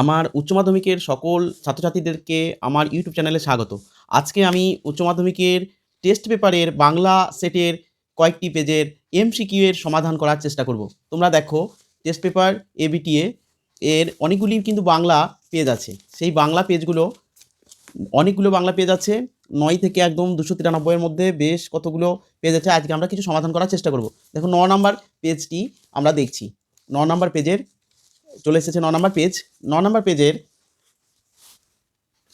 আমার উচ্চ মাধ্যমিকের সকল ছাত্রছাত্রীদেরকে আমার ইউটিউব চ্যানেলে স্বাগত। আজকে আমি উচ্চ মাধ্যমিকের টেস্ট পেপারের বাংলা সেটের কয়েকটি পেজের এমসিকিউ এর সমাধান করার চেষ্টা করব। তোমরা দেখো টেস্ট পেপার এবিটিএ এর অনেকগুলি কিন্তু বাংলা পেজ আছে। সেই বাংলা পেজগুলো অনেকগুলো বাংলা পেজ আছে, নয় থেকে একদম দুশো তিরানব্বইয়ের মধ্যে বেশ কতগুলো পেজ আছে, আজকে আমরা কিছু সমাধান করার চেষ্টা করব। দেখো, ন নম্বর পেজটি আমরা দেখছি। ন নম্বর পেজের চলে এসেছে ন নম্বর পেজ ন নম্বর পেজের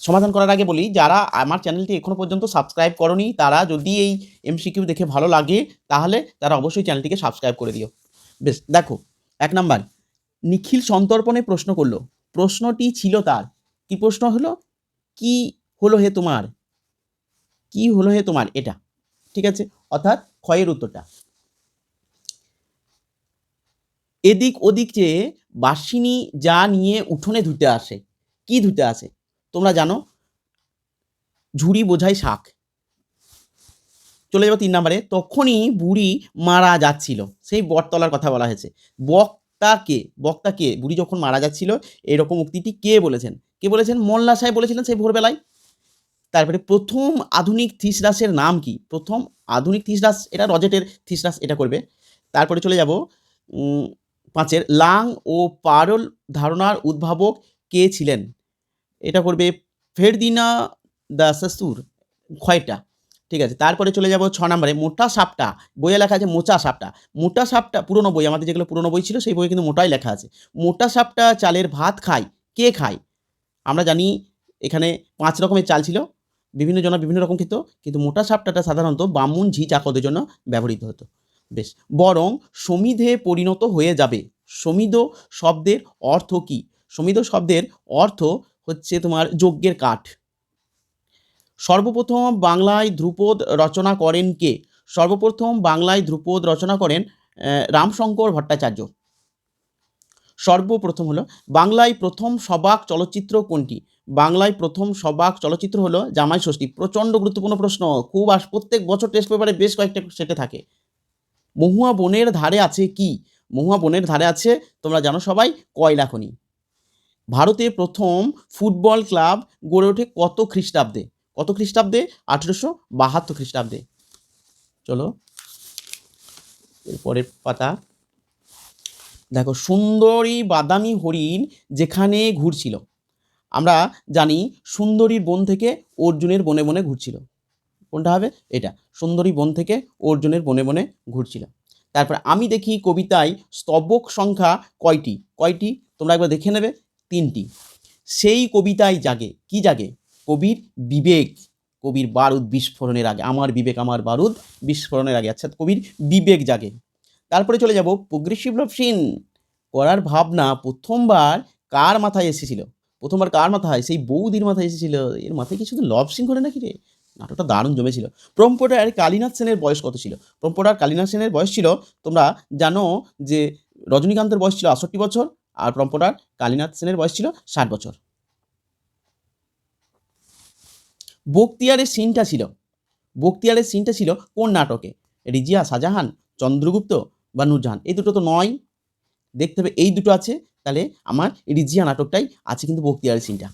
সমাধান করার আগে বলি, যারা আমার চ্যানেলটি এখনও পর্যন্ত সাবস্ক্রাইব করনি, তারা যদি এই এমসিকিউ দেখে ভালো লাগে, তাহলে তারা অবশ্যই চ্যানেলটিকে সাবস্ক্রাইব করে দিও। বেশ, দেখো, এক নাম্বার, নিখিল সন্তর্পণে প্রশ্ন করল। প্রশ্নটি ছিল তার। কি প্রশ্ন হলো? কি হলো হে তোমার? কি হলো হে তোমার? এটা, ঠিক আছে? অর্থাৎ ক্ষয়ের উত্তরটা। এদিক ওদিক চেয়ে বাসিনী যা নিয়ে উঠোনে ধুতে আসে, কি ধুতে আসে? তোমরা জানো? ঝুড়ি, বোঝাই, শাক। চলে যাব তিন নম্বরে। তখনই বুড়ি মারা যাচ্ছিল। সেই বটতলার কথা বলা হয়েছে। বক্তাকে বক্তাকে বুড়ি যখন মারা যাচ্ছিল, এরকম উক্তিটি কে বলেছেন? কে বলেছেন? মোল্লা সাহেব বলেছিলেন সেই ভোরবেলায়। তারপরে প্রথম আধুনিক থিসরাসের নাম কি? প্রথম আধুনিক থিসরাস এটা রজেটের থিসরাস এটা করবে। তারপরে চলে যাব পাঁচের লাং ও পারল ধারণার উদ্ভাবক কে ছিলেন? এটা করবে ফেরদিনা দ্য সাসুর ক্ষয়টা ঠিক আছে, তারপরে চলে যাব ছ নম্বরে, মোটা সাপটা। বইয়ে লেখা আছে মোচা সাপটা। মোটা সাপটা, পুরনো বই, আমাদের যেগুলো পুরনো বই ছিল, সেই বইয়ে কিন্তু মোটাই লেখা আছে। মোটা সাপটা চালের ভাত খায়, কে খায়? আমরা জানি এখানে পাঁচ রকমের চাল ছিল, বিভিন্ন জন বিভিন্ন রকম খেত, কিন্তু মোটা সাপটাটা সাধারণত বামুন ঝি চাকদের জন্য ব্যবহৃত হতো। বেশ। বরং সমিধে পরিণত হয়ে যাবে। সমিধ শব্দের অর্থ কি? সমিধ শব্দের অর্থ হচ্ছে তোমার যজ্ঞের কাঠ। সর্বপ্রথম বাংলায় ধ্রুপদ রচনা করেন কে? সর্বপ্রথম বাংলায় ধ্রুপদ রচনা করেন রামশঙ্কর ভট্টাচার্য। সর্বপ্রথম হলো, বাংলায় প্রথম সবাক চলচ্চিত্র কোনটি? বাংলায় প্রথম সবাক চলচ্চিত্র হলো জামাই ষষ্ঠী। প্রচণ্ড গুরুত্বপূর্ণ প্রশ্ন। খুব আস, প্রত্যেক বছর টেস্ট পেপারে বেশ কয়েকটা সেটে থাকে। মহুয়া বনের ধারে আছে কি? মহুয়া বনের ধারে আছে, তোমরা জানো সবাই, কয়লা খনি। ভারতে প্রথম ফুটবল ক্লাব গড়ে ওঠে কত খ্রিস্টাব্দে? কত খ্রিস্টাব্দে? আঠেরোশো বাহাত্তর খ্রিস্টাব্দে। চলো এরপরের পাতা। দেখো, সুন্দরী বাদামি হরিণ যেখানে ঘুরছিল। আমরা জানি সুন্দরীর বন থেকে অর্জুনের বনে বনে ঘুরছিল। কোনটা হবে? এটা। সুন্দরী বন থেকে অর্জুনের বনে বনে ঘুরছিল। তারপর আমি দেখি কবিতায় স্তবক সংখ্যা কয়টি? কয়টি? তোমরা একবার দেখে নেবে। তিনটি। সেই কবিতায় জাগে। কি জাগে? কবির বিবেক। কবির বারুদ বিস্ফোরণের আগে। আমার বিবেক, আমার বারুদ বিস্ফোরণের আগে। আচ্ছা কবির বিবেক জাগে। তারপরে চলে যাব প্রোগ্রেসিভ লভ সিন। করার ভাবনা প্রথমবার কার মাথায় এসেছিল? প্রথমবার কার মাথায়? সেই বৌদির মাথায় এসেছিল। এর মাথায় কি শুধু লভ সিং করে নাকি রে? নাটকটা দারুণ জমেছিল। প্রম্পটার কালীনাথ সেনের বয়স কত ছিল? প্রম্পটার কালীনাথ সেনের বয়স ছিল, তোমরা জানো যে রজনীকান্তের বয়স ছিল আষট্টি বছর আর প্রম্পোটার কালীনাথ সেনের বয়স ছিল ষাট বছর। বক্তিয়ারের সিনটা ছিল, বক্তিয়ারের সিনটা ছিল কোন নাটকে? রিজিয়া শাহজাহান, চন্দ্রগুপ্ত বা নূরজাহান? এই দুটো তো নয়। দেখতে হবে এই দুটো আছে, তাহলে আমার রিজিয়া নাটকটাই আছে কিন্তু বক্তিয়ারের সিনটা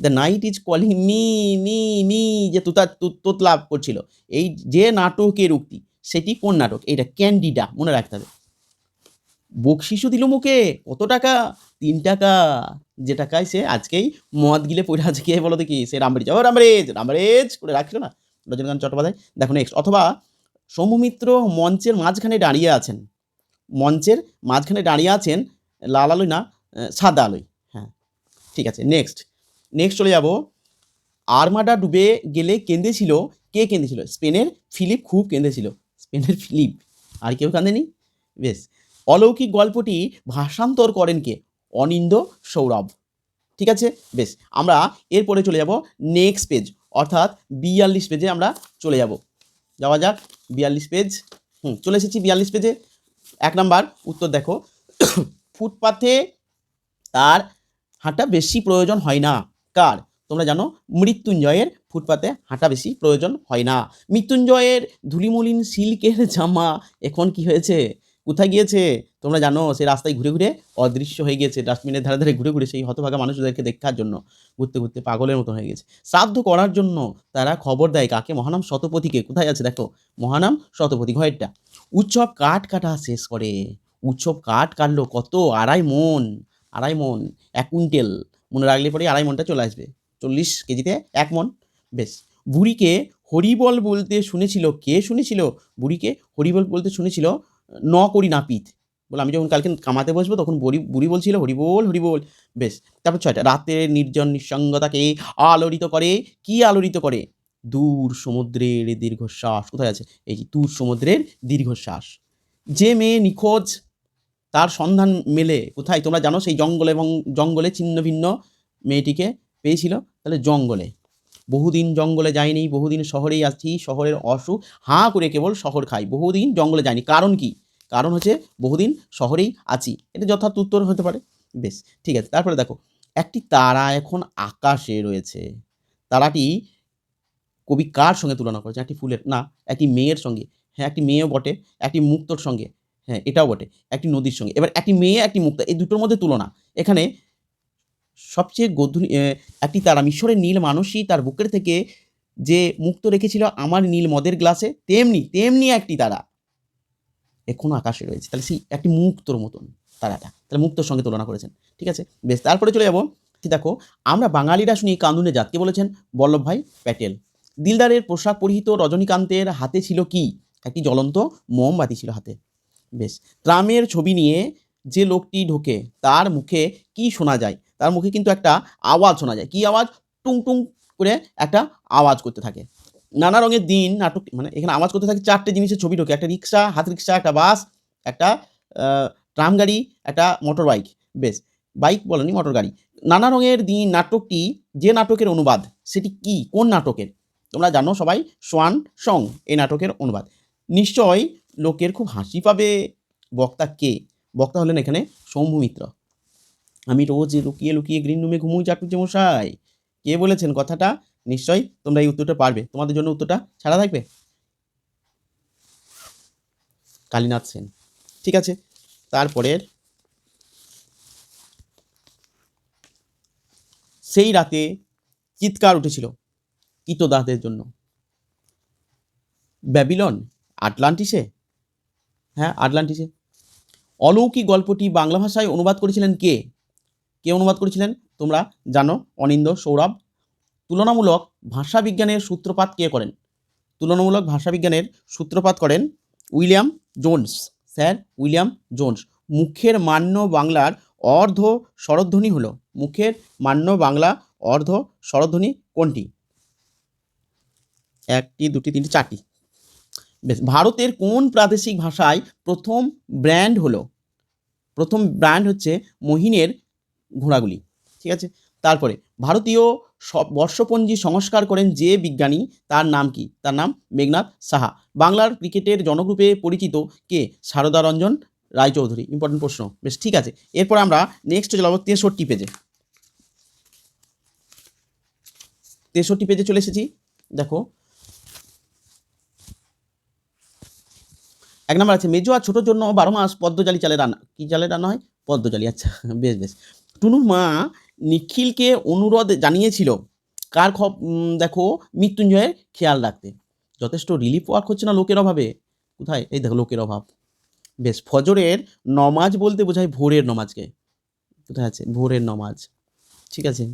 the night is calling me me me যে তুতা তু- তোতলা করছিল। এই যে নাটকের উক্তি, সেটি কোন নাটক? এইটা ক্যান্ডিডা, মনে রাখতে হবে। বকশিসও দিল মুখে, কত টাকা? তিন টাকা। যে টাকায় সে আজকেই মদ গিলে পড়ে আজকে বলো দেখি? সে রামবাড়ি যাও রামরেজ রামরেজ, করে রাখছিল না? রজনীকান্ত চট্টোপাধ্যায়। দেখো নেক্সট অথবা সৌম্যমিত্র মঞ্চের মাঝখানে দাঁড়িয়ে আছেন। মঞ্চের মাঝখানে দাঁড়িয়ে আছেন লাল আলোয় না সাদা আলোয় হ্যাঁ ঠিক আছে নেক্সট নেক্সট চলে যাব। আর্মাডা ডুবে গেলে কেঁদেছিল কে কেঁদেছিল স্পেনের ফিলিপ খুব কেঁদেছিল স্পেনের ফিলিপ আর কেউ কাঁদেনি? বেশ। অলৌকিক গল্পটি ভাষান্তর করেন কে? অনিন্দ সৌরভ। ঠিক আছে? বেশ। আমরা এরপরে চলে যাব নেক্সট পেজ অর্থাৎ বিয়াল্লিশ পেজে আমরা চলে যাব। যাওয়া যাক। বিয়াল্লিশ পেজ হুম, চলে এসেছি বিয়াল্লিশ পেজে এক নাম্বার, উত্তর দেখো। ফুটপাথে তার হাঁটা বেশি প্রয়োজন হয় না। কার? তোমরা জানো, মৃত্যুঞ্জয়ের ফুটপাতে হাঁটা বেশি প্রয়োজন হয় না। মৃত্যুঞ্জয়ের ধুলিমলিন সিল্কের জামা এখন কি হয়েছে? কোথায় গিয়েছে? তোমরা জানো, সে রাস্তায় ঘুরে ঘুরে অদৃশ্য হয়ে গিয়েছে, ডাস্টবিনের ধারে ধারে ঘুরে ঘুরে সেই হতভাগা মানুষদেরকে দেখার জন্য। ঘুরতে ঘুরতে পাগলের মতো হয়ে গেছে। শ্রাদ্ধ করার জন্য তারা খবর দেয় কাকে? মহানাম শতপথীকে। কোথায় আছে দেখো, মহানাম শতপথী ঘরেরটা। উৎসব কাঠ কাটা শেষ করে। উৎসব কাঠ কাটলো কত? আড়াই মন আড়াই মন, এক কুইন্টেল। মনে রাখলে পরে আড়াই মনটা চলে আসবে। চল্লিশ কেজিতে এক মন, বেশ। বুড়িকে হরিবল বলতে শুনেছিল, কে শুনেছিল? বুড়িকে হরিবল বলতে শুনেছিল, ন করি নাপিত। বলে আমি যখন কালকে কামাতে বসবো, তখন বুড়ি বুড়ি বলছিল, হরিবোল হরিবোল। বেশ, তারপর ছয়টা রাতের নির্জন নিঃসঙ্গতাকে আলোড়িত করে। কি আলোড়িত করে? দূর সমুদ্রের দীর্ঘশ্বাস। কোথায় আছে? এই যে দূর সমুদ্রের দীর্ঘশ্বাস। যে মেয়ে নিখোঁজ তার সন্ধান মেলে কোথায়? তোমরা জানো সেই জঙ্গলে এবং জঙ্গলে ছিন্ন ভিন্ন মেয়েটিকে পেয়েছিল। তাহলে জঙ্গলে। বহুদিন জঙ্গলে যায়নি, বহুদিন শহরেই আছি, শহরের অসুখ। হাঁ করে কেবল শহর খাই, বহুদিন জঙ্গলে যায়নি। কারণ কি? কারণ হচ্ছে বহুদিন শহরেই আছি। এটা যথার্থ উত্তর হতে পারে। বেশ, ঠিক আছে। তারপরে দেখো, একটি তারা এখন আকাশে রয়েছে। তারাটি কবি কার সঙ্গে তুলনা করেছে? একটি ফুলের, না, একটি মেয়ের সঙ্গে। হ্যাঁ একটি মেয়েও বটে, একটি মুক্তর সঙ্গে। হ্যাঁ এটাও বটে, একটি নদীর সঙ্গে। এবার একটি মেয়ে, একটি মুক্তা, এই দুটোর মধ্যে তুলনা। এখানে সবচেয়ে গধুলি একটি তারা মিশরের নীল মানুষই তার বুকের থেকে যে মুক্ত রেখেছিল আমার নীল মদের গ্লাসে, তেমনি তেমনি একটি তারা এখনও আকাশে রয়েছে। তাহলে সেই একটি মুক্তর মতন তারাটা, তাহলে মুক্তর সঙ্গে তুলনা করেছেন, ঠিক আছে? বেশ, তারপরে চলে যাব দেখো, আমরা বাঙালিরা শুনি কান্দুনে জাত কে বলেছেন বল্লভভাই প্যাটেল। দিলদারের পোশাক পরিহিত রজনীকান্তের হাতে ছিল কি? একটি জ্বলন্ত মোমবাতি ছিল হাতে। বেশ। ট্রামের ছবি নিয়ে যে লোকটি ঢোকে, তার মুখে কি শোনা যায়? তার মুখে কিন্তু একটা আওয়াজ শোনা যায়। কি আওয়াজ? টুং টুং করে একটা আওয়াজ করতে থাকে। নানা রঙের দিন, নাটক মানে এখানে আওয়াজ করতে থাকে চারটে জিনিসের ছবি ঢোকে। একটা রিক্সা, হাত রিক্সা, একটা বাস, একটা ট্রাম গাড়ি, একটা মোটর বাইক। বেশ। বাইক বলেনি, মোটর গাড়ি। নানা রঙের দিন, নাটকটি, যে নাটকের অনুবাদ, সেটি কি? কোন নাটকের? তোমরা জানো সবাই, সোয়ান সং এই নাটকের অনুবাদ। নিশ্চয় লোকের খুব হাসি পাবে বক্তা কে? বক্তা হলেন এখানে শম্ভু মিত্র। আমি রোজ লুকিয়ে লুকিয়ে গ্রিন রুমে ঘুমুই চাটুর্য মশাই। কে বলেছেন কথাটা? নিশ্চয়ই তোমরা এই উত্তরটা পারবে। তোমাদের জন্য উত্তরটা ছাড়া থাকবে। কালীনাথ সেন। ঠিক আছে, তারপরের। সেই রাতে চিৎকার উঠেছিল কিতদাহদের জন্য। ব্যাবিলন, আটলান্টিসে? হ্যাঁ আটলান্টিসে। অলৌকিক গল্পটি বাংলা ভাষায় অনুবাদ করেছিলেন কে? কে অনুবাদ করেছিলেন? তোমরা জানো অনিন্দ সৌরভ। তুলনামূলক ভাষাবিজ্ঞানের সূত্রপাত কে করেন? তুলনামূলক ভাষাবিজ্ঞানের সূত্রপাত করেন William Jones. Sir, William Jones. মুখের মান্য বাংলার অর্ধ স্বরধ্বনি হলো। মুখের মান্য বাংলা অর্ধ স্বরধ্বনি কোনটি? একটি, দুটি, তিনটি, চারটি। বেশ, ভারতের কোন প্রাদেশিক ভাষায় প্রথম ব্র্যান্ড হলো? প্রথম ব্র্যান্ড হচ্ছে মহিনের ঘোড়াগুলি, ঠিক আছে? তারপরে, ভারতীয় বর্ষপঞ্জি সংস্কার করেন যে বিজ্ঞানী, তার নাম কি? তার নাম মেঘনাথ সাহা। বাংলার ক্রিকেটের জনগ্রুপে পরিচিত কে? সারদা রঞ্জন রায়চৌধুরী। ইম্পর্টেন্ট প্রশ্ন। বেশ, ঠিক আছে। এরপর আমরা নেক্সট চলে যাব তেষট্টি পেজে তেষট্টি পেজে চলে এসেছি। দেখো এক নম্বর আছে, মেজো আর ছোটোর জন্য বারো মাস পদ্মজালি চালে রান্না। কী চালে রান্না হয়? পদ্মজালি আচ্ছা বেশ বেশ। টুনুর মা নিখিলকে অনুরোধ জানিয়েছিল, কার খব দেখো, মৃত্যুঞ্জয়ের খেয়াল রাখতে। যথেষ্ট রিলিফ ওয়ার্ক হচ্ছে না লোকের অভাবে? কোথায়? এই দেখো, লোকের অভাব। বেশ, ফজরের নমাজ বলতে বোঝায় ভোরের নমাজকে। কোথায় আছে? ভোরের নমাজ। ঠিক আছে।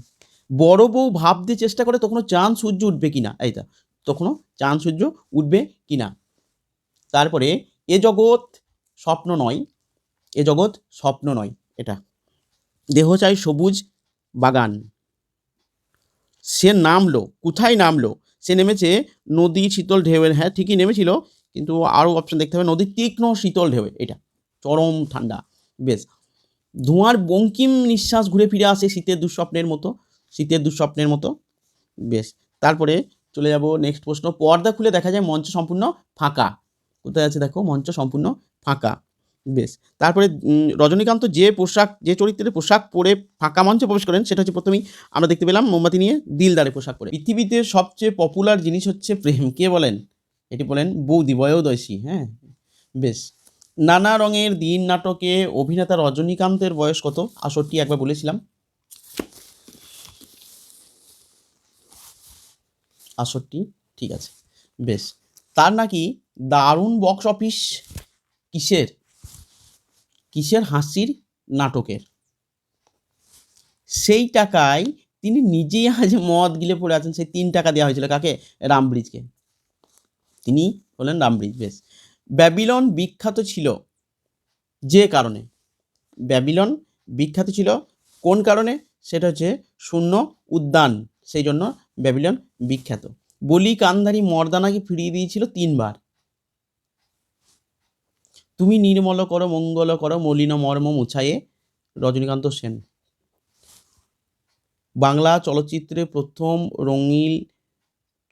বড় বউ ভাবতে চেষ্টা করে, তখনও চাঁদ সূর্য উঠবে কিনা? এইটা তখনও চাঁদ সূর্য উঠবে কিনা? তারপরে এ জগৎ স্বপ্ন নয়, এ জগৎ স্বপ্ন নয় এটা। দেহ চাই সবুজ বাগান। সে নামলো, কোথায় নামলো? সে নেমেছে নদী শীতল ঢেউয়ের হ্যাঁ ঠিকই নেমেছিল, কিন্তু আরও অপশন দেখতে হবে নদীর তীক্ষ্ণ শীতল ঢেউয়ে এটা চরম ঠান্ডা, বেশ। ধোঁয়ার বঙ্কিম নিঃশ্বাস ঘুরে ফিরে আসে শীতের দুঃস্বপ্নের মতো, শীতের দুঃস্বপ্নের মতো, বেশ। তারপরে চলে যাব নেক্সট প্রশ্ন, পর্দা খুলে দেখা যায় মঞ্চ সম্পূর্ণ ফাঁকা। কোথায় আছে দেখো, মঞ্চ সম্পূর্ণ ফাঁকা। বেশ। তারপরে রজনীকান্ত যে পোশাক, যে চরিত্রের পোশাক পরে ফাঁকা মঞ্চে প্রবেশ করেন, সেটা হচ্ছে প্রথমেই আমরা দেখতে পেলাম মোমবাতি নিয়ে দিলদারে পোশাক পরে। পৃথিবীতে সবচেয়ে পপুলার জিনিস হচ্ছে প্রেম। কে বলেন? এটি বলেন বৌদি বয়োদয়সী হ্যাঁ? বেশ। নানা রঙের দিন নাটকে অভিনেতা রজনীকান্তের বয়স কত? আষট্টি একবার বলেছিলাম। আষট্টি ঠিক আছে। বেশ। তার নাকি দারুণ বক্স অফিস কিসের? কিসের হাসির নাটকের? সেই টাকায় তিনি নিজেই আজ মদ গিলে পড়ে আছেন, সেই তিন টাকা দেওয়া হয়েছিল কাকে? রামব্রিজকে। তিনি হলেন রামব্রিজ, বেশ। ব্যাবিলন বিখ্যাত ছিল যে কারণে। ব্যাবিলন বিখ্যাত ছিল কোন কারণে? সেটা হচ্ছে শূন্য উদ্যান, সেই জন্য ব্যাবিলন বিখ্যাত। বলি কান্ধারি মর্দানাকে ফিরিয়ে দিয়েছিল তিনবার। তুমি নির্মল করো, মঙ্গল করো, মলিন মর্ম মুছায়ে রজনীকান্ত সেন। বাংলা চলচ্চিত্রে প্রথম রঙিন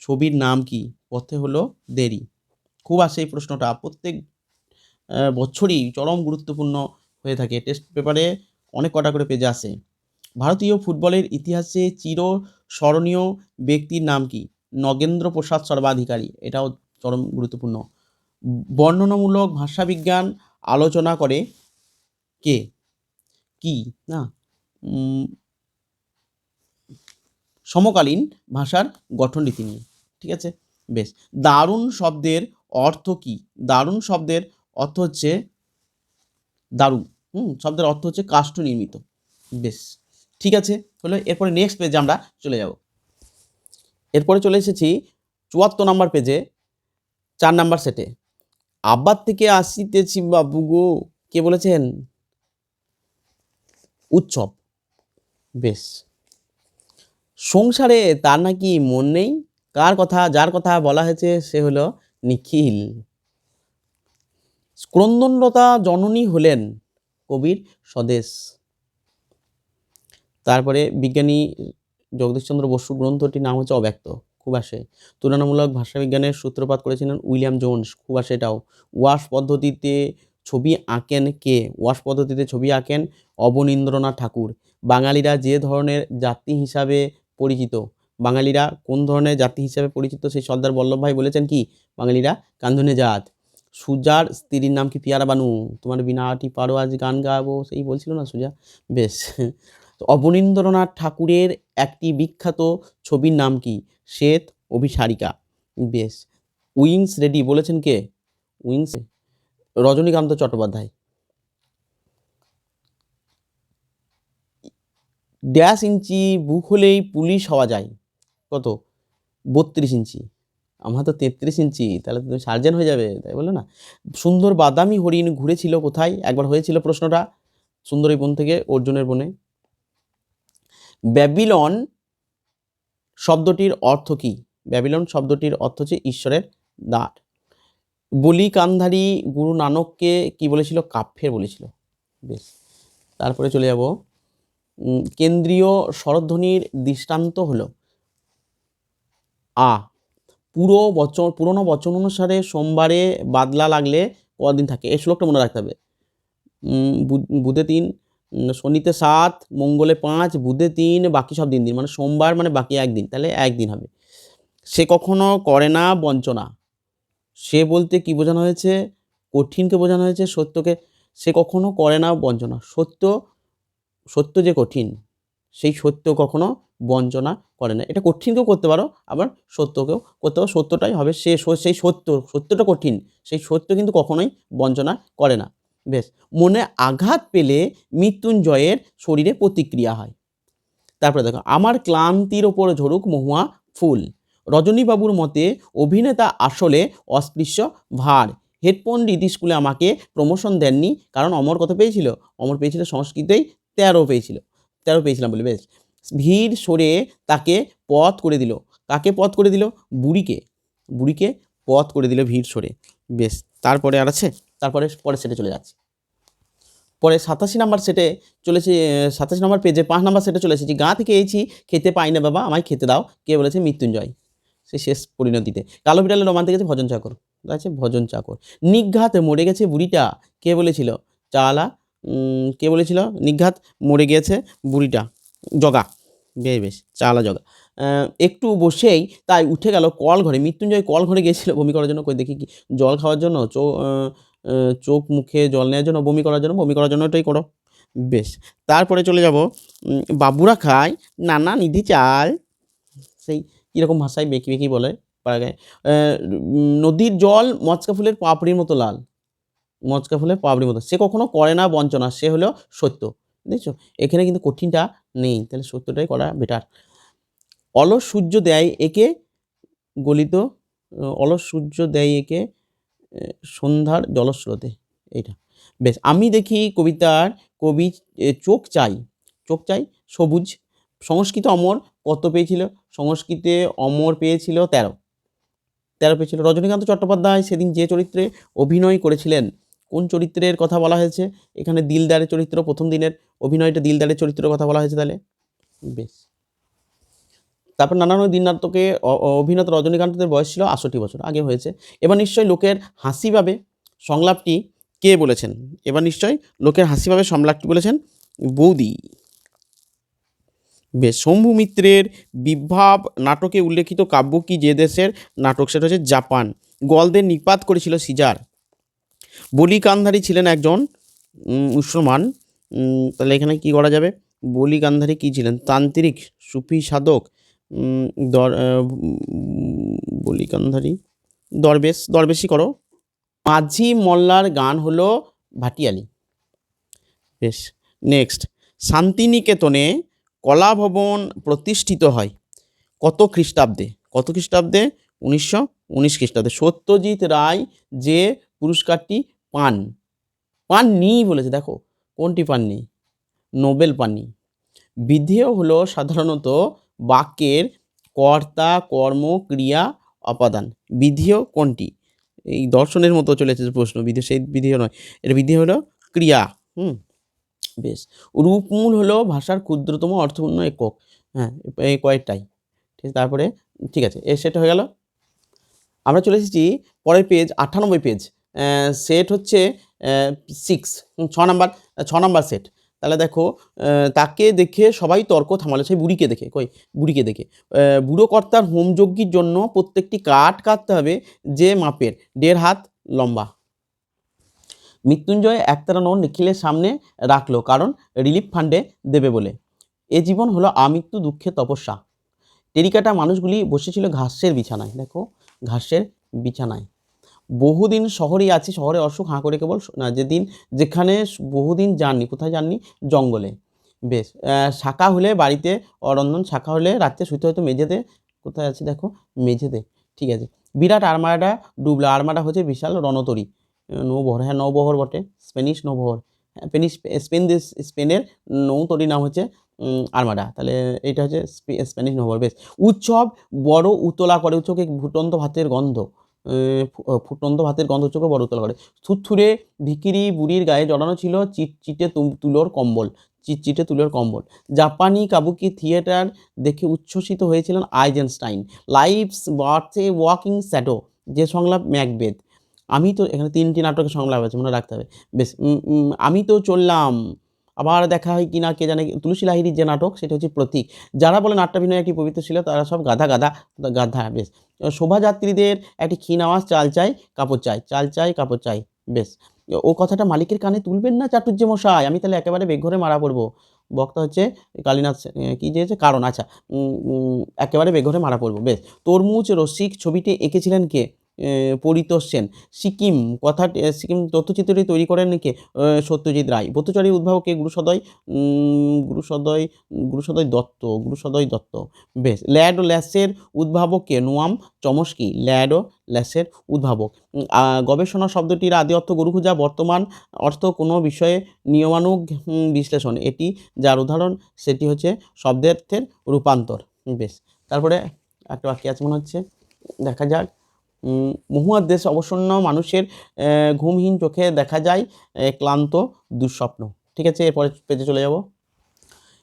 ছবির নাম কি? পথে হলো দেরি। খুব আসে এই প্রশ্নটা। প্রত্যেক বছরই চরম গুরুত্বপূর্ণ হয়ে থাকে। টেস্ট পেপারে অনেক কটা করে পেজে আসে। ভারতীয় ফুটবলের ইতিহাসে চির স্মরণীয় ব্যক্তির নাম কি? নগেন্দ্র প্রসাদ সর্বাধিকারী। এটাও চরম গুরুত্বপূর্ণ। বর্ণনামূলক ভাষাবিজ্ঞান আলোচনা করে কে? কি? না। সমকালীন ভাষার গঠন রীতি নিয়ে। ঠিক আছে? বেশ। দারুণ শব্দের অর্থ কি? দারুণ শব্দের অর্থ হচ্ছে দারুণ। হুম, শব্দের অর্থ হচ্ছে কাষ্ঠ নির্মিত। বেশ। ঠিক আছে? হলো এরপরে নেক্সট পেজে আমরা চলে যাব। এরপরে চলে এসেছি চুয়াত্তর নম্বর পেজে চার নাম্বার সেটে আব্বার থেকে আসিতেছি বাবু গো। কে বলেছেন? উৎসব। বেশ। সংসারে তার নাকি মন নেই। কার কথা, যার কথা বলা হয়েছে সে হলো নিখিল। ক্রন্দনলতা জননী হলেন কবির স্বদেশ। তারপরে বিজ্ঞানী জগদীশচন্দ্র বসুর গ্রন্থটির নাম হচ্ছে অব্যক্ত। খুব আসে। তুলনামূলক ভাষাবিজ্ঞানের সূত্রপাত করেছিলেন উইলিয়াম জোন্স, খুব আসে এটাও। ওয়াশ পদ্ধতিতে ছবি আঁকেন কে? ওয়াশ পদ্ধতিতে ছবি আঁকেন অবনীন্দ্রনাথ ঠাকুর। বাঙালিরা যে ধরনের জাতি হিসাবে পরিচিত, বাঙালিরা কোন ধরনের জাতি হিসাবে পরিচিত সেই সর্দার বল্লভভাই বলেছেন কি? বাঙালিরা কান্ধনে জাত। সুজার স্ত্রীর নাম কি পিয়ারা বানু? তোমার বিনাটি পারো আজ গান গাবো, সেই বলছিল না সুজা? বেশ। তো অবনীন্দ্রনাথ ঠাকুরের একটি বিখ্যাত ছবির নাম কি? শ্বেত অভিসারিকা। বেশ। উইংস রেডি বলেছেন কে? Wings Rajanikanta Chattopadhyay. Dash inch বুক হলেই পুলিশ হওয়া যায়। কত? বত্রিশ ইঞ্চি। আমার তো তেত্রিশ ইঞ্চি, তাহলে তুমি সার্জেন হয়ে যাবে, তাই বলল না? সুন্দর বাদামি হরিণ ঘুরেছিল কোথায়? একবার হয়েছিল প্রশ্নটা। সুন্দর বন থেকে অর্জুনের বনে। ব্যাবিলন শব্দটির অর্থ কী? ব্যাবিলন শব্দটির অর্থ হচ্ছে ঈশ্বরের দ্বার। বলি কান্ধারী গুরু নানককে কি বলেছিল? কাফের বলেছিল। বেশ। তারপরে চলে যাব। কেন্দ্রীয় স্বরধ্বনির দৃষ্টান্ত হল আ। পুরো বচন পুরনো বচন অনুসারে সোমবারে বাদলা লাগলে কদিন থাকে? এই শ্লোকটা মনে রাখতে হবে। বুধে তিন শনিতে সাত, মঙ্গলে পাঁচ, বুধে তিন, বাকি সব দিন দিন। মানে সোমবার মানে বাকি একদিন, তাহলে একদিন হবে। সে কখনো করে না বঞ্চনা। সে বলতে কি বোঝানো হয়েছে? কঠিনকে বোঝানো হয়েছে, সত্যকে। সে কখনো করে না বঞ্চনা। সত্য সত্য যে কঠিন, সেই সত্য কখনো বঞ্চনা করে না। এটা কঠিনকেও করতে পারো, আবার সত্যকেও করতে পারো। সত্যটাই হবে সে, সেই সত্য, সত্যটা কঠিন। সেই সত্য কিন্তু কখনোই বঞ্চনা করে না। বেশ, মনে আঘাত পেলে মৃত্যুঞ্জয়ের শরীরে প্রতিক্রিয়া হয়। তারপরে দেখো, আমার ক্লান্তির ওপর ঝরুক মহুয়া ফুল। রজনীবাবুর মতে অভিনেতা আসলে অস্পৃশ্য, ভার। হেডফোন রীতি স্কুলে আমাকে প্রমোশন দেননি, কারণ অমর কত পেয়েছিল? অমর পেয়েছিল সংস্কৃতেই তেরো পেয়েছিল। তেরো পেয়েছিলাম বলে, বেশ। ভিড় সরে তাকে পথ করে দিল। কাকে পথ করে দিল? বুড়িকে। বুড়িকে পথ করে দিল ভিড় সরে। বেশ। তারপরে আর আছে, তারপরে পরে সেটে চলে যাচ্ছে। পরে সাতাশি নাম্বার সেটে চলেছে সাতাশি নাম্বার পেজে পাঁচ নাম্বার সেটে চলে এসেছি। গা থেকে এইছি খেতে পাই না বাবা, আমায় খেতে দাও, কে বলেছে? মৃত্যুঞ্জয়। সে শেষ পরিণতিতে। কালো বিড়ালের রোমান থেকে ভজন চাকর। আছে ভজন চাকর। নিঘাত মরে গেছে বুড়িটা, কে বলেছিল? চালা কে বলেছিল? নিঘাত মরে গিয়েছে বুড়িটা। জগা। বেশ বেশ, চালা জগা। একটু বসেই তাই উঠে গেল কল ঘরে মৃত্যুঞ্জয় কল ঘরে গিয়েছিল বমি করার জন্য। কই, দেখি কি? জল খাওয়ার জন্য? চো চোখ মুখে জল নেওয়ার জন্য? বমি করার জন্য? বমি করার জন্য এটাই করো। বেশ, তারপরে চলে যাব। বাবুরা খায়, নানা নিধি চাল, সেই কীরকম ভাষায় বেঁকি বেঁকি বলে পারা যায় নদীর জল মচকা ফুলের পাপড়ির মতো লাল। মচকা ফুলের পাপড়ির মতো। সে কখনো করে না বঞ্চনা, সে হলো সত্য। দেখছ? এখানে কিন্তু কঠিনটা নেই। তাহলে সত্যটাই করা বেটার অলস সূর্য দেয় একে, গলিত অলস সূর্য দেয় একে সন্ধ্যার জলস্রোতে। এইটা। বেশ, আমি দেখি কবিতার কবি চোখ চাই চোখ চাই, সবুজ, সংস্কৃত অমর কত পেয়েছিল? সংস্কৃতে অমর পেয়েছিল তেরো। তেরো পেয়েছিল। রজনীকান্ত চট্টোপাধ্যায় সেদিন যে চরিত্রে অভিনয় করেছিলেন, কোন চরিত্রের কথা বলা হয়েছে? এখানে দিলদারের চরিত্র প্রথম দিনের, অভিনয়টা দিলদারের চরিত্রের কথা বলা হয়েছে তাহলে? বেশ। তারপর নানান দিন নাটকে অভিনেতা রজনীকান্তদের বয়স ছিল আষট্টি বছর, আগে হয়েছে। এবার নিশ্চয়ই লোকের হাসি পাবে সংলাপটি কে বলেছেন? এবার নিশ্চয়ই লোকের হাসি পাবে সংলাপটি বলেছেন বৌদি। বেশ, শম্ভু মিত্রের বিভাব নাটকে উল্লেখিত কাব্য কি যে দেশের নাটক, সেটা হচ্ছে জাপান। গলদের নিপাত করেছিল সিজার। বলি কান্ধারী ছিলেন একজন মুসলমান তাহলে এখানে কি করা যাবে? বলি কান্ধারী কী ছিলেন? তান্ত্রিক, সুফি সাধক দর বলি কান্ধারী দরবেশ দরবেশি করো। মাঝি মোল্লার গান হলো ভাটিয়ালি। বেশ নেক্সট শান্তিনিকেতনে কলাভবন প্রতিষ্ঠিত হয়। কত খ্রিস্টাব্দে? কত খ্রিস্টাব্দে? উনিশশো উনিশ খ্রিস্টাব্দে। সত্যজিৎ রায় যে পুরস্কারটি পান, পাননি বলেছে, দেখো, কোনটি পাননি? নোবেল পাননি। বিধেয় হলো সাধারণত বাক্যের কর্তা, কর্ম, ক্রিয়া, অপাদান। বিধিও কোনটি? এই দর্শনের মতো চলেছে প্রশ্ন। বিধি সেই বিধিও নয়। এর বিধি হলো ক্রিয়া। হুম, বেশ। রূপমূল হলো ভাষার ক্ষুদ্রতম অর্থপূর্ণ একক। হ্যাঁ এই কয়েকটাই। ঠিক আছে তারপরে ঠিক আছে, এ সেট হয়ে গেল। আমরা চলে এসেছি পরের পেজ আটানব্বই পেজ সেট হচ্ছে সিক্স ছ নাম্বার ছ নাম্বার সেট তাহলে দেখো তাকে দেখে সবাই তর্ক থামালো। সেই বুড়িকে দেখে, কই? বুড়িকে দেখে। বুড়ো কর্তার হোমযজ্ঞের জন্য প্রত্যেকটি কাঠ কাটতে হবে যে মাপের, দেড় হাত লম্বা। মৃত্যুঞ্জয় একতারা নোট নিখিলের সামনে রাখল, কারণ রিলিফ ফান্ডে দেবে বলে। এ জীবন হলো আমৃত্যু দুঃখের তপস্যা। টেরিকাটা মানুষগুলি বসেছিল ঘাসের বিছানায়। দেখো, ঘাসের বিছানায়। বহুদিন শহরেই আছি, শহরে অসুখ, হাঁ করে কেবল না যেদিন যেখানে বহুদিন যাননি, কোথায় যাননি? জঙ্গলে। বেশ শাখা হলে বাড়িতে, অরন্ধন শাখা হলে রাত্রে শুতে হয়তো মেঝেতে, কোথায় আছে দেখো? মেঝেতে, ঠিক আছে। বিরাট আর্মাডা ডুবলা, আর্মাডা হচ্ছে বিশাল রণতরী। নৌবহর হ্যাঁ নৌবহর বটে স্প্যানিশ নৌবহর। হ্যাঁ স্পেনিশ, স্পেন দেশ, স্পেনের নৌতরী নাম হচ্ছে আর্মাডা। তাহলে এটা হচ্ছে স্পে- স্প্যানিশ নৌবহর, বেশ। উৎসব বড় উতলা করে, উৎসবকে ভুটন্ত ভাতের গন্ধ। ফুটন্ত ভাতের গন্ধ চোখে বড় উতলা করে। থুথুরে, ভিকিরি, বুড়ির গায়ে জড়ানো ছিল চিটচিটে তুলোর কম্বল, চিটচিটে তুলোর কম্বল। জাপানি কাবুকি থিয়েটার দেখে উচ্ছ্বসিত হয়েছিলেন Eisenstein. Life's a walking shadow, যে সংলাপ ম্যাকবেদ আমি তো এখানে তিনটি নাটকের সংলাপ আছে, মনে রাখতে হবে। বেশ আমি তো চললাম। আবার দেখা হয় কিনা, কে জানে, তুলসী লাহিড়ির যে নাটক, সেটা হচ্ছে প্রতীক। যারা বলে নাট্যাভিনয় একটি পবিত্র ছিল তারা সব গাধা গাধা গাধা, বেশ। শোভাযাত্রীদের একটি ক্ষীণ আওয়াজ, চাল চাই, কাপড় চাই, চাল চাই, কাপড় চাই, বেশ। ও কথাটা মালিকের কানে তুলবেন না চাটুর্য মশাই? আমি তাহলে একেবারে বেঘরে মারা পড়ব। বক্তা হচ্ছে কালীনাথ কি দিয়েছে কারণ আচ্ছা একেবারে বেঘরে মারা পড়ব, বেশ। তরমুজ রসিক ছবিটি এঁকেছিলেন কে? পরিতোষ সিকিম কথাটি এ, সিকিম তথ্যচিত্রটি তৈরি করেন কে? সত্যজিৎ রায়। ব্রতচারীর উদ্ভাবক গুরুসদয় গুরুসদয় গুরুসদয় দত্ত গুরুসদয় দত্ত। বেশ ল্যাড ল্যাসের উদ্ভাবক কে? নোয়াম চমস্কি ল্যাড ল্যাসের উদ্ভাবক। গবেষণা শব্দটির আদি অর্থ গুরুখুজা বর্তমান অর্থ কোনো বিষয়ে নিয়মানুগ বিশ্লেষণ। এটি যার উদাহরণ সেটি হচ্ছে শব্দার্থের রূপান্তর। বেশ তারপরে একটা বাকি আছে মনে হচ্ছে। দেখা যাক। মহুয়ার দেশ অবসন্ন মানুষের ঘুমহীন চোখে দেখা যায় ক্লান্ত, দুঃস্বপ্ন। ঠিক আছে এরপরে পেজে চলে যাব।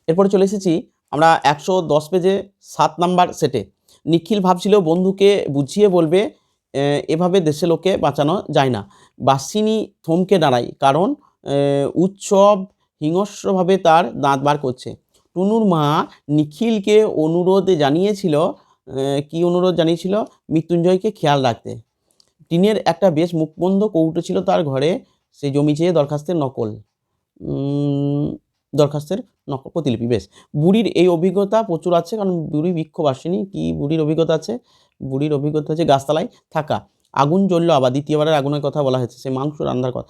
এরপরে চলে এসেছি আমরা একশো দশ পেজে সাত নাম্বার সেটে নিখিল ভাবছিল বন্ধুকে বুঝিয়ে বলবে এভাবে দেশে লোকে বাঁচানো যায় না। বাসিনী থমকে দাঁড়ায়, কারণ উৎসব হিংস্রভাবে তার দাঁত বার করছে। টুনুর মা নিখিলকে অনুরোধ জানিয়েছিল কি অনুরোধ জানিয়েছিল? মৃত্যুঞ্জয়কে খেয়াল রাখতে। টিনের একটা বেশ মুখবন্ধ কৌটো ছিল তার ঘরে সেই জমি চেয়ে দরখাস্তের নকল। দরখাস্তের নকল প্রতিলিপি, বেশ। বুড়ির এই অভিজ্ঞতা প্রচুর আছে, কারণ বুড়ি বিক্ষোভ আসেনি। কি বুড়ির অভিজ্ঞতা আছে? বুড়ির অভিজ্ঞতা আছে গাছতলায় থাকা। আগুন জ্বললো আবার, দ্বিতীয়বারের আগুনের কথা বলা হয়েছে। সে মাংস রান্নার কথা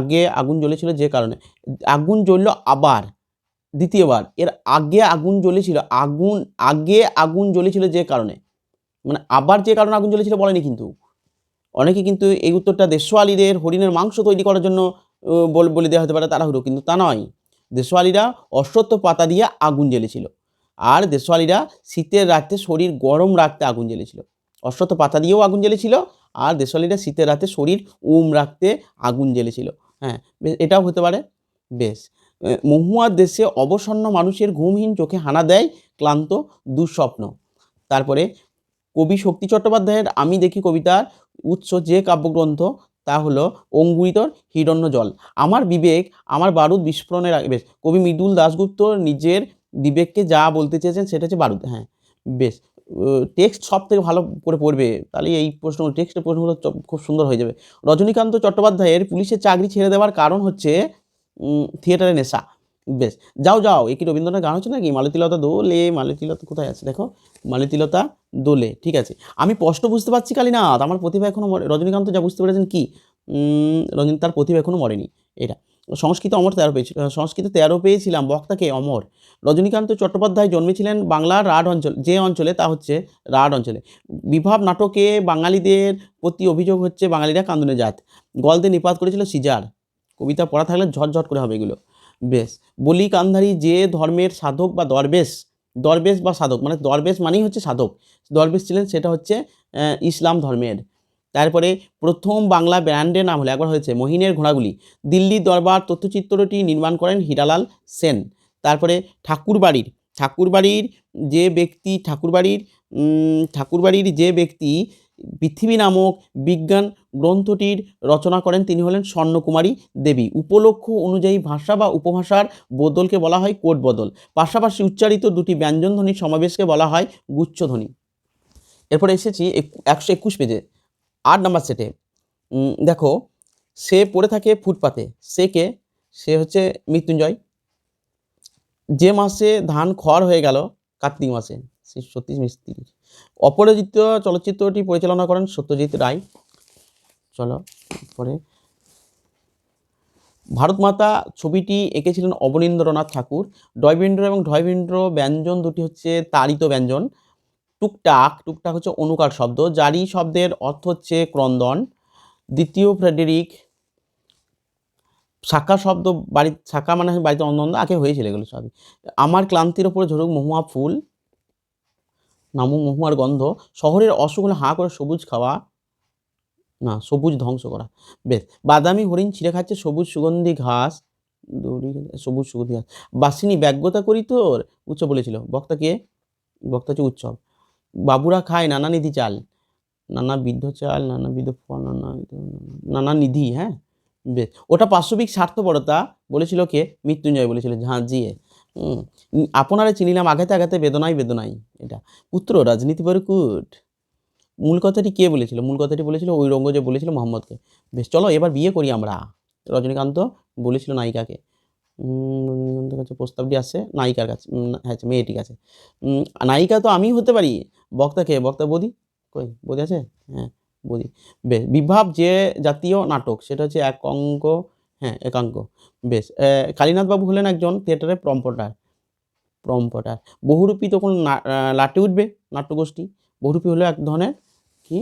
আগে আগুন জ্বলেছিল যে কারণে। আগুন জ্বললো আবার। দ্বিতীয়বার, এর আগে আগুন জ্বলেছিল, আগুন, আগে আগুন জ্বলেছিল যে কারণে। মানে আবার যে কারণে আগুন জ্বলেছিল বলেনি কিন্তু। অনেকে কিন্তু এই উত্তরটা দেশওয়ালিদের হরিণের মাংস তৈরি করার জন্য বল- দেওয়া হতে পারে তাড়াহুড়ো, কিন্তু তা নয়। দেশওয়ালিরা অশ্বত্থ পাতা দিয়ে আগুন জ্বেলেছিল। আর দেশওয়ালিরা শীতের রাতে শরীর গরম রাখতে আগুন জ্বেলেছিল। অশ্বত্থ পাতা দিয়েও আগুন জ্বেলেছিল, আর দেশওয়ালিরা শীতের রাতে শরীর উম রাখতে আগুন জ্বেলেছিল। হ্যাঁ এটাও হতে পারে। বেশ। আহ, মহুয়ার দেশে অবসন্ন মানুষের ঘুমহীন চোখে হানা দেয় ক্লান্ত দুঃস্বপ্ন। তারপরে কবি শক্তি চট্টোপাধ্যায়ের আমি দেখি কবিতার উৎস যে কাব্যগ্রন্থ তা হলো অঙ্গুরিতর হিরণ্য জল আমার বিবেক আমার বারুদ বিস্ফোরণের বেশ কবি মৃদুল দাশগুপ্ত নিজের বিবেককে যা বলতে চেয়েছেন সেটা হচ্ছে বারুদ হ্যাঁ বেশ টেক্সট সব থেকে ভালো করে পড়বে তাহলে এই প্রশ্ন টেক্সটের প্রশ্নগুলো খুব সুন্দর হয়ে যাবে। রজনীকান্ত চট্টোপাধ্যায়ের পুলিশের চাকরি ছেড়ে দেওয়ার কারণ হচ্ছে থিয়েটারে নেশা। বেশ, যাও যাও, এ কি রবীন্দ্রনাথ গান হচ্ছে নাকি? মালতীলতা দোলে, মালতীলতা কোথায় আছে? দেখো, মালতীলতা দোলে, ঠিক আছে। আমি স্পষ্ট বুঝতে পারছি কালীনাথ, আমার প্রতিভা এখনও রজনীকান্ত যা বুঝতে পেরেছেন কি? রজনী, তার প্রতিভা এখনও মরেনি, এটা। সংস্কৃত অমর তেরো পেয়েছিল সংস্কৃত তেরো পেয়েছিলাম, বক্তাকে অমর। রজনীকান্ত চট্টোপাধ্যায় জন্মেছিলেন বাংলার রাঢ় অঞ্চল, যে অঞ্চলে তা হচ্ছে রাঢ় অঞ্চলে। বিভাব নাটকে বাঙালিদের প্রতি অভিযোগ হচ্ছে বাঙালিরা কান্দুনে জাত। গলদে নিপাত করেছিল সিজার কবিতা পড়া থাকলে ঝটঝট করে হবে এগুলো। বেশ, বলি কান্ধারি যে ধর্মের সাধক বা দরবেশ দরবেশ বা সাধক মানে দরবেশ মানেই হচ্ছে সাধক। দরবেশ ছিলেন, সেটা হচ্ছে ইসলাম ধর্মের। তারপরে প্রথম বাংলা ব্র্যান্ডের নাম হলো, একবার হয়েছে, মহিনের ঘোড়াগুলি। দিল্লির দরবার তথ্যচিত্রটি নির্মাণ করেন হীরালাল সেন। তারপরে ঠাকুরবাড়ির ঠাকুরবাড়ির যে ব্যক্তি, ঠাকুরবাড়ির ঠাকুরবাড়ির যে ব্যক্তি, পৃথিবী নামক বিজ্ঞান গ্রন্থটির রচনা করেন তিনি হলেন স্বর্ণকুমারী দেবী। উপলক্ষ অনুযায়ী ভাষা বা উপভাষার বদলকে বলা হয় কোট বদল। পাশাপাশি উচ্চারিত দুটি ব্যঞ্জনধ্বনির সমাবেশকে বলা হয় গুচ্ছধ্বনি। এরপরে এসেছি একশো একুশ পেজে। আট নাম্বার সেটে। দেখো, সে পড়ে থাকে ফুটপাতে। সে কে? সে হচ্ছে মৃত্যুঞ্জয়। যে মাসে ধান খড় হয়ে গেল, কার্তিক মাসে সতীশ মিস্ত্রি অপরাজিত চলচ্চিত্রটি পরিচালনা করেন সত্যজিৎ রায়। চলো, পরে। ভারত মাতা ছবিটি এঁকেছিলেন অবনীন্দ্রনাথ ঠাকুর। ডয়বিন্দ্র এবং ঢয়বিন্দ্র ব্যঞ্জন দুটি হচ্ছে তাড়িত ব্যঞ্জন। টুকটাক টুকটাক হচ্ছে অনুকার শব্দ জারি শব্দের অর্থ হচ্ছে ক্রন্দন। দ্বিতীয় ফ্রেডেরিক শাখা শব্দ বাড়ি শাখা মানে বাড়িতে অন্য আগে হয়েছিল এগুলো সবই। আমার ক্লান্তির ওপরে ঝরুক মহুয়া ফুল নামু মহুয়ার গন্ধ, শহরের অসুখ হলে হাঁ করে সবুজ খাওয়া না, সবুজ ধ্বংস করা। বেশ, বাদামি, হরিণ, ছিঁড়ে খাচ্ছে সবুজ সুগন্ধি ঘাস। সবুজ সুগন্ধি ঘাস। বাসিনী ব্যগ্যতা করি তোর, উৎসব বলেছিল। বক্তা কে? বক্তা হচ্ছে উৎসব। বাবুরা খায় নানা নিধি চাল। নানা বিদ্ধ চাল, নানা বিদ্ধ ফল, নানা নানা নিধি হ্যাঁ? বেশ, ওটা পার্শ্ববিক স্বার্থপরতা বলেছিল কে? মৃত্যুঞ্জয় বলেছিল ঝাঁঝিয়ে। আপনারা চিনিলাম আঘাতে আঘাতে বেদনাই বেদনাই এটা। পুত্র, রাজনীতি বরকুট মূল কথাটি কে বলেছিল? মূল কথাটি বলেছিল যে বলেছিল মোহাম্মদকে। বেশ, চলো এবার বিয়ে করি আমরা। রজনীকান্ত বলেছিল নায়িকাকে। রজনীকান্তের কাছে প্রস্তাবটি আসে নায়িকার কাছে। হ্যাঁ মেয়েটির কাছে। নায়িকা তো আমি হতে পারি। বক্তাকে বক্তা বদি? কই, বদি আছে? হ্যাঁ বদি। বেশ, বিভাব যে জাতীয় নাটক, সেটা হচ্ছে এক অঙ্ক হ্যাঁ একাঙ্ক। বেশ কালীনাথবাবু হলেন একজন থিয়েটারের প্রম্পটার। প্রম্পটার। বহুরূপী তখন লাটে উঠবে নাট্যগোষ্ঠী। বহুরূপী হলো এক ধরনের কি?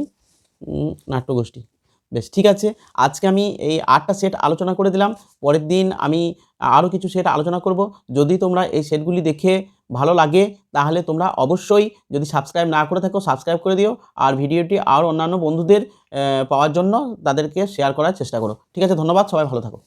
নাট্যগোষ্ঠী। বেশ, ঠিক আছে। আজকে আমি এই আটটা সেট আলোচনা করে দিলাম। পরের দিন আমি আরও কিছু সেট আলোচনা করব। যদি তোমরা এই সেটগুলি দেখে ভালো লাগে, তাহলে তোমরা অবশ্যই যদি সাবস্ক্রাইব না করে থাকো, সাবস্ক্রাইব করে দিও। আর ভিডিওটি আর অন্যান্য বন্ধুদের পাওয়ার জন্য তাদেরকে শেয়ার করার চেষ্টা করো। ঠিক আছে, ধন্যবাদ। সবাই ভালো থাকো।